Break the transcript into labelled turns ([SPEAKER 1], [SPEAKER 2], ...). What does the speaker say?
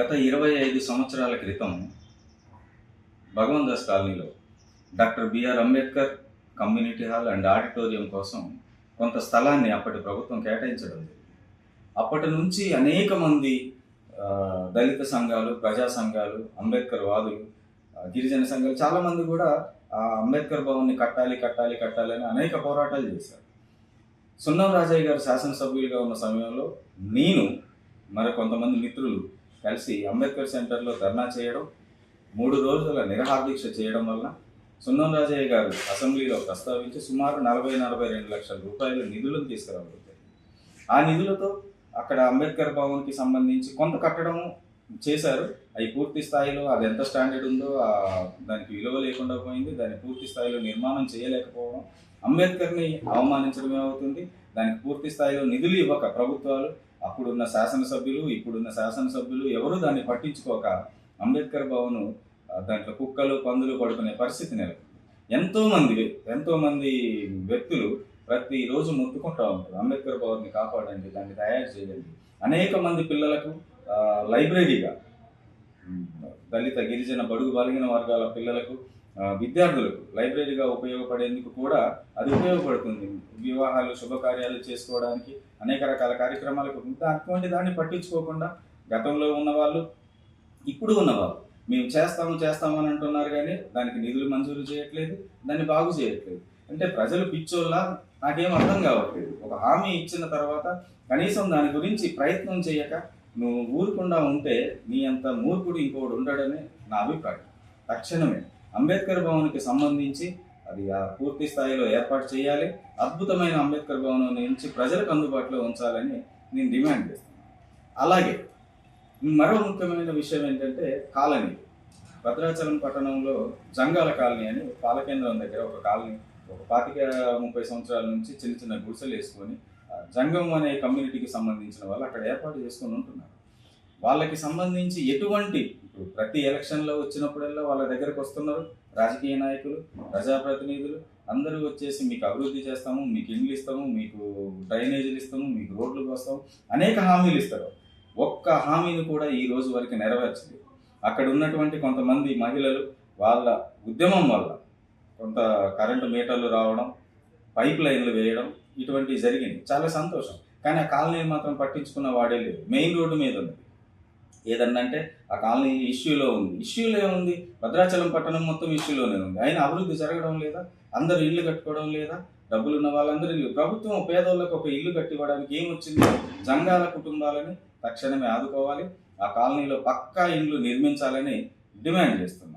[SPEAKER 1] గత ఇరవై ఐదు సంవత్సరాల క్రితం భగవన్ దాస్ కాలనీలో doctor B R Ambedkar community hall and auditorium కోసం కొంత స్థలాన్ని అప్పటి ప్రభుత్వం కేటాయించడం జరిగింది. అప్పటి నుంచి అనేక మంది దళిత సంఘాలు ప్రజా సంఘాలు అంబేద్కర్ వాదులు గిరిజన సంఘాలు చాలామంది కూడా ఆ అంబేద్కర్ భవన్ని కట్టాలి కట్టాలి కట్టాలి అని అనేక పోరాటాలు చేశారు. సున్నం రాజయ్య గారు శాసనసభ్యులుగా ఉన్న సమయంలో నేను మరి కొంతమంది మిత్రులు కలిసి అంబేద్కర్ సెంటర్లో ధర్నా చేయడం మూడు రోజుల నిరహార్దీక్ష చేయడం వల్ల సున్నం రాజయ్య గారు అసెంబ్లీలో ప్రస్తావించి సుమారు నలభై నలభై రెండు లక్షల రూపాయల నిధులను తీసుకురాగలుగుతారు ఆ నిధులతో అక్కడ అంబేద్కర్ భవన్కి సంబంధించి కొంత కట్టడము చేశారు. అవి పూర్తి స్థాయిలో అది ఎంత స్టాండర్డ్ ఉందో దానికి విలువ లేకుండా పోయింది. దాన్ని పూర్తి స్థాయిలో నిర్మాణం చేయలేకపోవడం అంబేద్కర్ని అవమానించడమే అవుతుంది. దానికి పూర్తి స్థాయిలో నిధులు ఇవ్వక ప్రభుత్వాలు అప్పుడున్న శాసనసభ్యులు ఇప్పుడున్న శాసనసభ్యులు ఎవరు దాన్ని పట్టించుకోక అంబేద్కర్ భవన్ దాంట్లో కుక్కలు పందులు పడుకునే పరిస్థితి నెలకొంది. ఎంతోమంది ఎంతోమంది వ్యక్తులు ప్రతిరోజు మొత్తుకుంటూ ఉంటారు. అంబేద్కర్ భవన్ని కాపాడండి దాన్ని తయారు చేయండి. అనేక మంది పిల్లలకు లైబ్రరీగా దళిత గిరిజన బడుగు బలిగిన వర్గాల పిల్లలకు విద్యార్థులకు లైబ్రరీగా ఉపయోగపడేందుకు కూడా అది ఉపయోగపడుతుంది. వివాహాలు శుభకార్యాలు చేసుకోవడానికి అనేక రకాల కార్యక్రమాలకు దా- అటువంటి దాన్ని పట్టించుకోకుండా గతంలో ఉన్నవాళ్ళు ఇప్పుడు ఉన్నవాళ్ళు మేము చేస్తాము చేస్తాము అని అంటున్నారు కానీ దానికి నిధులు మంజూరు చేయట్లేదు దాన్ని బాగు చేయట్లేదు. అంటే ప్రజలు పిచ్చోళ్ళ నాకేం అర్థం కావట్లేదు. ఒక హామీ ఇచ్చిన తర్వాత కనీసం దాని గురించి ప్రయత్నం చేయక నువ్వు ఊరుకుండా ఉంటే నీ అంత మూర్ఖుడు ఇంకోడు ఉండడమే నా అభిప్రాయం. తక్షణమే. అంబేద్కర్ భవన్కి సంబంధించి అది ఆ పూర్తి స్థాయిలో ఏర్పాటు చేయాలి. అద్భుతమైన అంబేద్కర్ భవన్ నుంచి ప్రజలకు అందుబాటులో ఉంచాలని నేను డిమాండ్ చేస్తున్నాను. అలాగే మరో ముఖ్యమైన విషయం ఏంటంటే కాలనీ. భద్రాచలం పట్టణంలో జంగాల కాలనీ అని పాలకేంద్రం దగ్గర ఒక కాలనీ ఒక పాతిక ముప్పై సంవత్సరాల నుంచి చిన్న చిన్న గుడిసెలు వేసుకొని జంగం అనే కమ్యూనిటీకి సంబంధించిన వాళ్ళు అక్కడ ఏర్పాటు చేసుకొని ఉంటున్నారు. వాళ్ళకి సంబంధించి ఎటువంటి ఇప్పుడు ప్రతి ఎలక్షన్లో వచ్చినప్పుడల్లా వాళ్ళ దగ్గరకు వస్తున్నారు. రాజకీయ నాయకులు ప్రజాప్రతినిధులు అందరూ వచ్చేసి మీకు అభివృద్ధి చేస్తాము మీకు ఇండ్లు ఇస్తాము మీకు డ్రైనేజీలు ఇస్తాము మీకు రోడ్లు వస్తాము అనేక హామీలు ఇస్తారు. ఒక్క హామీని కూడా ఈ రోజు వరకు నెరవేర్చలేదు. అక్కడ ఉన్నటువంటి కొంతమంది మహిళలు వాళ్ళ ఉద్యమం వల్ల కొంత కరెంటు మీటర్లు రావడం పైప్ లైన్లు వేయడం ఇటువంటివి జరిగింది. చాలా సంతోషం. కానీ ఆ కాలనీ మాత్రం పట్టించుకున్న వాడే లేదు. మెయిన్ రోడ్డు మీద ఉంది ఏదన్నంటే ఆ కాలనీ ఇష్యూలో ఉంది. ఇష్యూలో ఏముంది? భద్రాచలం పట్టణం మొత్తం ఇష్యూలోనే ఉంది. అయినా అభివృద్ధి జరగడం లేదా? అందరూ ఇల్లు కట్టుకోవడం లేదా? డబ్బులు ఉన్న వాళ్ళందరూ ఇల్లు. ప్రభుత్వం పేదోళ్ళకు ఒక ఇల్లు కట్టివ్వడానికి ఏమొచ్చింది? జంగాల కుటుంబాలని తక్షణమే ఆదుకోవాలి. ఆ కాలనీలో పక్కా ఇండ్లు నిర్మించాలని డిమాండ్ చేస్తుంది.